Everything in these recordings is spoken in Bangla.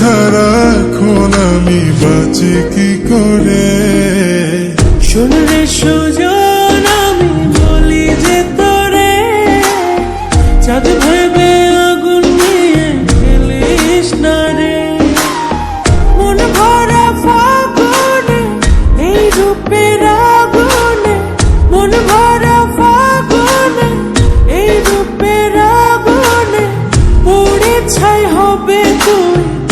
ছাড়া এখন আমি বাঁচি কি করে? শোনরে সুজন, আমি বলি যে তোরে, চাঁদ ভেবে আগুন নিয়ে খেলিস না রে। এই রূপের আগুনে, মন ভরা ফাগুনে, এই রূপের আগুনে, পুড়ে ছাই হবে তুই।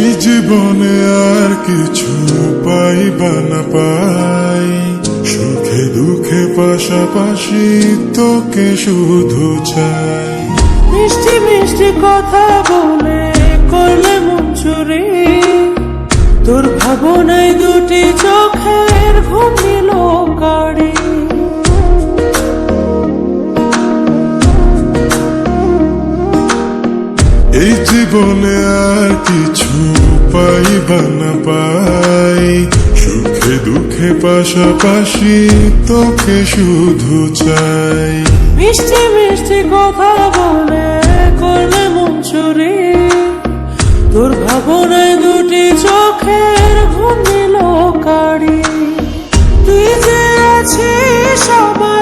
এই জীবনে আর কিছু পাইবা না পাই। সুখে দুঃখে পাশাপাশি তোকে শুধু চাই। মিষ্টি মিষ্টি কথা বলে করলে মন চুরি তোর ভাবনায় দুটি চোখের ঘুম নিল গাড়ি। এই জীবনে আর কিছু পাইবা না পাই। সুখে দুঃখে পাশাপাশি তোকে শুধু চাই। মিষ্টি মিষ্টি কথা বলে করলে মন চুরি তোর ভাবনায় দুটি চোখের ঘুম নিল গাড়ি তুই যে আছিস আমার